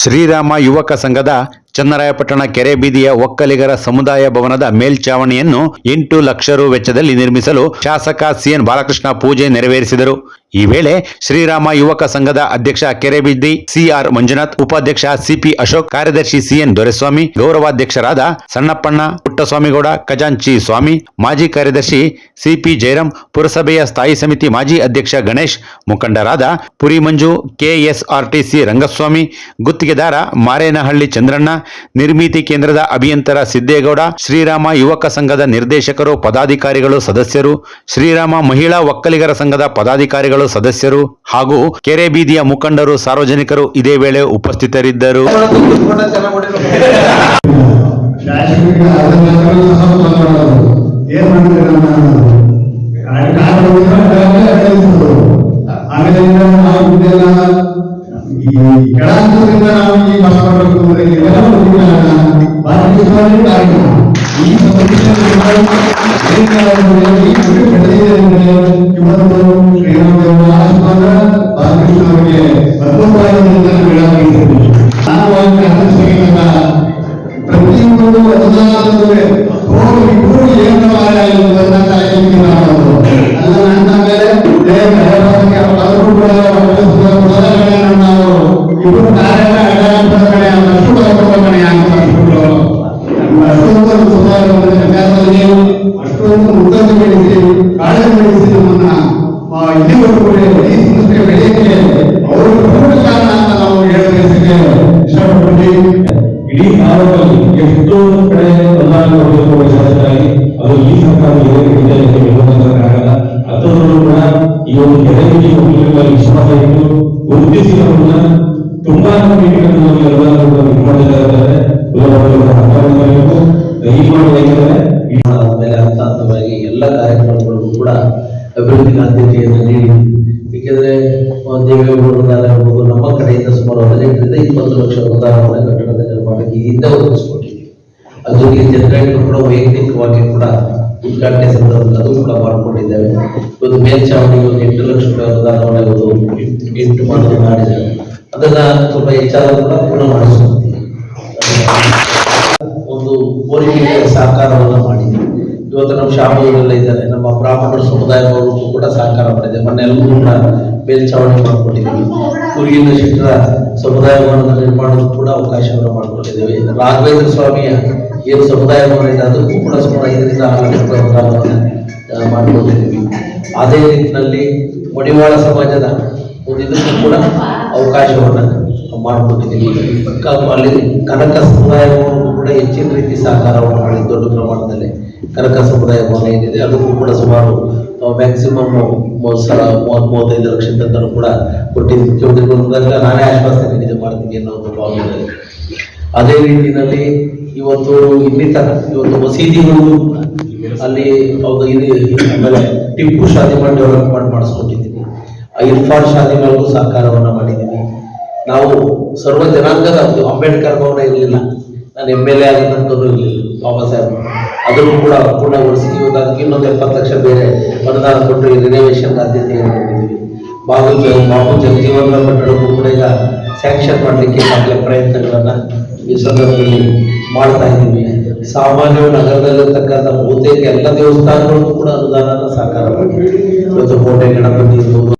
ಶ್ರೀರಾಮ ಯುವಕ ಸಂಘದ ಚನ್ನರಾಯಪಟ್ಟಣ ಕೆರೆ ಬೀದಿಯ ಒಕ್ಕಲಿಗರ ಸಮುದಾಯ ಭವನದ ಮೇಲ್ಛಾವಣಿಯನ್ನು ಎಂಟು ಲಕ್ಷ ರು ವೆಚ್ಚದಲ್ಲಿ ನಿರ್ಮಿಸಲು ಶಾಸಕ ಸಿಎನ್ ಬಾಲಕೃಷ್ಣ ಪೂಜೆ ನೆರವೇರಿಸಿದರು. ಈ ವೇಳೆ ಶ್ರೀರಾಮ ಯುವಕ ಸಂಘದ ಅಧ್ಯಕ್ಷ ಕೆರೆಬೀದಿ ಸಿಆರ್ ಮಂಜುನಾಥ್, ಉಪಾಧ್ಯಕ್ಷ ಸಿಪಿ ಅಶೋಕ್, ಕಾರ್ಯದರ್ಶಿ ಸಿಎನ್ ದೊರೆಸ್ವಾಮಿ, ಗೌರವಾಧ್ಯಕ್ಷರಾದ ಸಣ್ಣಪ್ಪಣ್ಣ, ಪುಟ್ಟಸ್ವಾಮಿಗೌಡ, ಖಜಾಂಚಿ ಸ್ವಾಮಿ, ಮಾಜಿ ಕಾರ್ಯದರ್ಶಿ ಸಿಪಿ ಜಯರಾಮ್ ಪುರಸಭೆಯ ಸ್ಥಾಯಿ ಸಮಿತಿ ಮಾಜಿ ಅಧ್ಯಕ್ಷ ಗಣೇಶ್, ಮುಖಂಡರಾದ ಪುರಿ ಮಂಜು ಕೆಎಸ್ಆರ್ಟಿಸಿ ರಂಗಸ್ವಾಮಿ, ಗುತ್ತಿಗೆದಾರ ಮಾರೇನಹಳ್ಳಿ ಚಂದ್ರಣ್ಣ ನಿರ್ಮಿತಿ ಕೇಂದ್ರದ ಅಭಿಯಂತರ ಸಿದ್ದೇಗೌಡ, ಶ್ರೀರಾಮ ಯುವಕ ಸಂಘದ ನಿರ್ದೇಶಕರು, ಪದಾಧಿಕಾರಿಗಳು ಸದಸ್ಯರು, ಶ್ರೀರಾಮ ಮಹಿಳಾ ಒಕ್ಕಲಿಗರ ಸಂಘದ ಪದಾಧಿಕಾರಿಗಳು ಸದಸ್ಯರು ಹಾಗೂ ಕೆರೆ ಬೀದಿಯ ಮುಖಂಡರು, ಸಾರ್ವಜನಿಕರು ಇದೇ ವೇಳೆ ಉಪಸ್ಥಿತರಿದ್ದರು. ಈ ನಾವು ಈ ಅವರಿಗೆ ಆಶಿಸಿದ ಪ್ರತಿಯೊಂದು ಅನುದಾನದಲ್ಲೂ ಹೋಗಿ ಇಬ್ಬರು ಏನು ನನ್ನ ಅಷ್ಟೊಂದು ಉನ್ನತ ಬೆಳೆಸಿ ಕಾಳಜಿ ಬೆಳೆಸಿ ನಮ್ಮನ್ನ ಇಲ್ಲಿವರೆಗೂ ಈ ಸಂಸ್ಥೆ ಅವರು ಪ್ರಮುಖ ಕಾರಣ ಅಂತ ನಾವು ಹೇಳಬೇಕಿಗೆ ಇಷ್ಟಪಡ್ತೀವಿ ಇಡೀ ಭಾರತದಲ್ಲಿ ಎಷ್ಟೋ ಕಡೆ ಕೊಡಬೇಕು ಶಾಸಕರಾಗಿ ಅದು ಈ ಸರ್ಕಾರ ಇದೆ ಅಂಥದ್ರಲ್ಲೂ ಕೂಡ ಈ ಒಂದು ಕೆರೆಯಲ್ಲಿ ಒಕ್ಕಲಿಗರ ವಿಶ್ವಾಸ ಇಟ್ಟು ಗುರುತಿಸಿ ಅವರನ್ನ ತುಂಬಾ ಮೀಟಿಂಗ್ಗಳನ್ನು ಎಲ್ಲರೂ ಕೂಡ ಇದು ಹಂತವಾಗಿ ಎಲ್ಲ ಕಾರ್ಯಕ್ರಮಗಳಿಗೂ ಕೂಡ ಅಭಿವೃದ್ಧಿ ಆದ್ಯತೆಯನ್ನು ನೀಡಿ. ಏಕೆಂದ್ರೆ ದೇವೇಗೌಡರು ಇರ್ಬೋದು ನಮ್ಮ ಕಡೆಯಿಂದ ಸುಮಾರು ಹದಿನೆಂಟರಿಂದ ಇಪ್ಪತ್ತು ಲಕ್ಷ ಅನುದಾನವನ್ನು ಕಟ್ಟಡದ ನಿರ್ಮಾಣಕ್ಕೆ ಈ ಹಿಂದೆ ಒದಗಿಸ್ಕೊಟ್ಟಿದ್ದೀವಿ ಅದ್ರ ಜೊತೆಗೆ ಕೂಡ ವೈಯಕ್ತಿಕವಾಗಿ ಕೂಡ ಉದ್ಘಾಟನೆ ಸಂದರ್ಭದಲ್ಲಿ ಅದು ಕೂಡ ಮಾಡಿಕೊಂಡಿದ್ದೇವೆ. ಇವತ್ತು ಮೇಲ್ಚಾವಣಿಗೆ ಒಂದು ಎಂಟು ಲಕ್ಷ ರೂಪಾಯಿ ಅನುದಾನವನ್ನು ಇವತ್ತು ಎಂಟು ಮಾಡಿ ಮಾಡಿದ್ದೇವೆ ಅದನ್ನ ಸ್ವಲ್ಪ ಹೆಚ್ಚಾದ ಕೂಡ ಪೂರ್ಣ ಮಾಡಿಸ್ಕೊಡ್ತೀವಿ ಒಂದು ಕೋರಿಕೆಗೆ ಸಹಕಾರವನ್ನು ಮಾಡಿದ್ದೀವಿ ಇವತ್ತು ನಮ್ಮ ಶಾಮೂರೆಲ್ಲ ಇದ್ದಾರೆ. ನಮ್ಮ ಬ್ರಾಹ್ಮಣರ ಸಮುದಾಯದವರು ಕೂಡ ಸಹಕಾರ ಮಾಡಿದೆ. ಮೊನ್ನೆ ಎಲ್ಲರೂ ಕೂಡ ಮೇಲ್ಚಾವಣಿ ಮಾಡಿಕೊಟ್ಟಿದ್ದೀವಿ ಕುರಿಗಿನ ಚಿತ್ರ ಸಮುದಾಯವನ್ನು ಭವನದ ನಿರ್ಮಾಣಕ್ಕೂ ಕೂಡ ಅವಕಾಶವನ್ನು ಮಾಡಿಕೊಟ್ಟಿದ್ದೇವೆ ರಾಘವೇಂದ್ರ ಸ್ವಾಮಿಯ ಏನು ಸಮುದಾಯ ಅದಕ್ಕೂ ಕೂಡ ಸುಮಾರು ಐದರಿಂದ ಆರು ಮಾಡಿಕೊಟ್ಟಿದ್ದೀವಿ ಅದೇ ನಿಟ್ಟಿನಲ್ಲಿ ಮಡಿವಾಳ ಸಮಾಜದ ಒಂದು ಇದಕ್ಕೂ ಕೂಡ ಅವಕಾಶವನ್ನು ಮಾಡಿಕೊಟ್ಟಿದ್ದೀವಿ ಅಲ್ಲಿ ಕನಕ ಸಮುದಾಯ ಭವನಕ್ಕೂ ಕೂಡ ಹೆಚ್ಚಿನ ರೀತಿ ಸಹಕಾರವನ್ನು ಮಾಡಿ ದೊಡ್ಡ ಪ್ರಮಾಣದಲ್ಲಿ. ಕನಕ ಸಮುದಾಯ ಭವನ ಏನಿದೆ, ಅದಕ್ಕೂ ಕೂಡ ಸುಮಾರು ಮ್ಯಾಕ್ಸಿಮಮ್ ಮೂವತ್ತು ಮೂವತ್ತೈದು ಲಕ್ಷ ತನಕ ಕೂಡ ಕೊಟ್ಟಿದ್ದು ನಾನೇ ಆಶ್ವಾಸನೆ ನೀಡಿದೆ ಮಾಡ್ತೀನಿ ಅನ್ನೋ ಒಂದು ಅದೇ ರೀತಿಯಲ್ಲಿ ಇವತ್ತು ಇನ್ನಿತರ ಇವತ್ತು ಮಸೀದಿಗಳು ಅಲ್ಲಿ ಹೌದು, ಇಲ್ಲಿ ಆಮೇಲೆ ಟಿಪ್ಪು ಶಾದಿ ಮಾಡಿ ಡೆವಲಪ್ಮೆಂಟ್ ಮಾಡಿಸ್ಕೊಟ್ಟಿದ್ದೀವಿ ಆ ಇರ್ಫಾನ್ ಶಾದಿಗಳಿಗೂ ಸಹಕಾರವನ್ನು ಮಾಡಿದ್ದೀನಿ. ನಾವು ಸರ್ವ ಜನಾಂಗದ ಅಂಬೇಡ್ಕರ್ ಭವನ ಇರಲಿಲ್ಲ. ನಾನು ಎಂ ಎಲ್ ಎ ಆಗಿದ್ದಂಥದ್ದು ಇರಲಿಲ್ಲ ಬಾಬಾ ಸಾಹೇಬ್. ಅದನ್ನು ಕೂಡ ಪೂರ್ಣಗೊಳಿಸಿ ಇವತ್ತು ಅದಕ್ಕೆ ಇನ್ನೊಂದು ಎಪ್ಪತ್ತು ಲಕ್ಷ ಬೇರೆ ಮತದಾನ ಕೊಟ್ಟು ರಿನೋವೇಷನ್ ಆದ್ಯತೆಯನ್ನು ಕೊಟ್ಟಿದ್ದೀವಿ ಬಾಬು ಬಾಬು ಜಗಜೀವನ ಕಟ್ಟಡಕ್ಕೂ ಕೂಡ ಈಗ ಸ್ಯಾಂಕ್ಷನ್ ಮಾಡಲಿಕ್ಕೆ ಆಗಲೇ ಪ್ರಯತ್ನಗಳನ್ನು ಈ ಸಂದರ್ಭದಲ್ಲಿ ಮಾಡ್ತಾ ಇದ್ದೀವಿ. ಸಾಮಾನ್ಯ ನಗರದಲ್ಲಿರ್ತಕ್ಕಂಥ ಬಹುತೇಕ ಎಲ್ಲ ದೇವಸ್ಥಾನಗಳಿಗೂ ಕೂಡ ಅನುದಾನನ ಸಾಕಾರ ಮಾಡಿ ಇವತ್ತು ಕೋಟೆ, ಗಣಪತಿ ಇರ್ಬೋದು